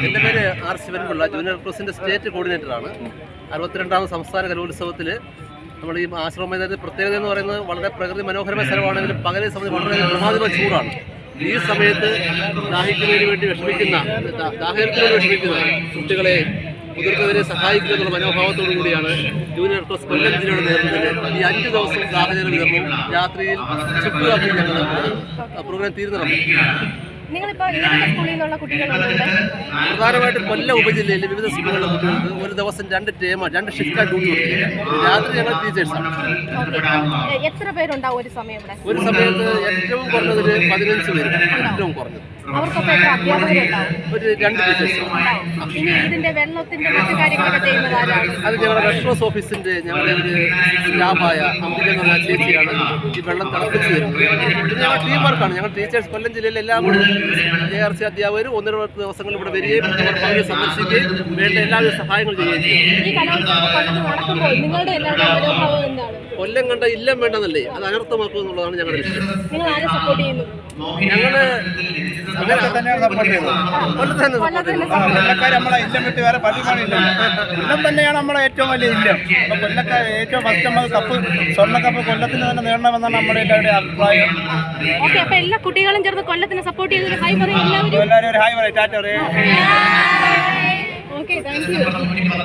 എന്റെ പേര് R Sivanpillai junior ക്രോസിന്റെ സ്റ്റേറ്റ് കോർഡിനേറ്ററാണ് അറുപത്തിരണ്ടാമത് സംസ്ഥാന കലോത്സവത്തിൽ നമ്മൾ ഈ ആശ്രമ പ്രത്യേകത എന്ന് പറയുന്നത് വളരെ പ്രകൃതി മനോഹരമായ സ്ഥലമാണെങ്കിലും പകലെ സമയത്ത് വളരെ പ്രമാദിമ ചൂടാണ് ഈ സമയത്ത് ദാഹിക്കുന്നതിന് വേണ്ടി വിഷമിക്കുന്ന ദാ- ദാഹജലത്തിന് വേണ്ടി വിഷമിക്കുന്ന കുട്ടികളെ മുതിർന്നവരെ സഹായിക്കുക എന്നുള്ള മനോഭാവത്തോടു കൂടിയാണ് ജൂനിയർ പ്ലസ് കൊല്ലം ജില്ലയുടെ നേതൃത്വത്തിൽ ഈ അഞ്ച് ദിവസം ദാഹജല വിതരണവും രാത്രിയിൽ ഞങ്ങൾ പ്രോഗ്രാം തീരുന്നതാണ് നിങ്ങളിപ്പോൾ സ്കൂളിൽ നിന്നുള്ള കുട്ടികളുണ്ട് പ്രധാനമായിട്ടും കൊല്ലം ഉപജില്ലയിൽ വിവിധ സ്കൂളുകളിലെ കുട്ടികൾക്ക് ഒരു ദിവസം രണ്ട് ടേമ രണ്ട് ഷിഫ്റ്റ് ഡ്യൂട്ടി രാത്രി ഞങ്ങൾ ടീച്ചേഴ്സാണ് എത്ര പേരുണ്ടാവും ഒരു സമയം ഒരു സമയത്ത് ഏറ്റവും കുറഞ്ഞതിൽ പതിനഞ്ച് പേര്. ഏറ്റവും കുറഞ്ഞത്. അവർക്കൊക്കെ എത്ര ഒരു രണ്ട് ടീച്ചേഴ്സ് ഇനി ഇതിന്റെ വെള്ളത്തിന്റെ മറ്റു കാര്യങ്ങളൊക്കെ ചെയ്യുന്നത് ആരാണ്? അത് ഞങ്ങളുടെ റെഡ് ക്രോസ് ഓഫീസിന്റെ ഞങ്ങളുടെ ഒരു സ്റ്റാഫായ എന്ന് പറഞ്ഞ ചേച്ചിയാണ് ഈ വെള്ളം തിളപ്പിച്ച് തരുന്നത്. ഞങ്ങളുടെ ടീം വർക്കാണ് ഞങ്ങൾ ടീച്ചേഴ്സ് കൊല്ലം ജില്ലയിലെ എല്ലാം കൂടി സി അധ്യാപകരും ഒന്നര ദിവസങ്ങൾ ഇവിടെ വരികയും സന്ദർശിക്കുകയും വേണ്ട എല്ലാവിധ ചെയ്യുകയും ചെയ്യും. എന്താണ്? കൊല്ലം കണ്ട ഇല്ലം വേണ്ടെന്നല്ലേ. അത് അനർത്ഥമാക്കുക എന്നുള്ളതാണ് ഞങ്ങളുടെ ലക്ഷ്യം. നിങ്ങൾ ആരെ സപ്പോർട്ട് ചെയ്യുന്നു? ഞങ്ങൾ തന്നെയാണ് കൊല്ലം നമ്മളെ ഏറ്റവും വലിയ ഇല്ലം. അപ്പൊ കൊല്ലക്കാർ ഏറ്റവും ഫസ്റ്റ് നമ്മൾ കപ്പ് സ്വർണ കപ്പ് കൊല്ലത്തിന് തന്നെ നേടണമെന്നാണ് നമ്മുടെ എല്ലാവരുടെ അഭിപ്രായം. ഓക്കെ അപ്പൊ എല്ലാ കുട്ടികളും ചേർന്ന് കൊല്ലത്തിനെ സപ്പോർട്ട് പറയും എല്ലാവരും. എല്ലാവരും ഒരു ഹായ് പറയും. ടാറ്റ പറയും. Okay, thank you.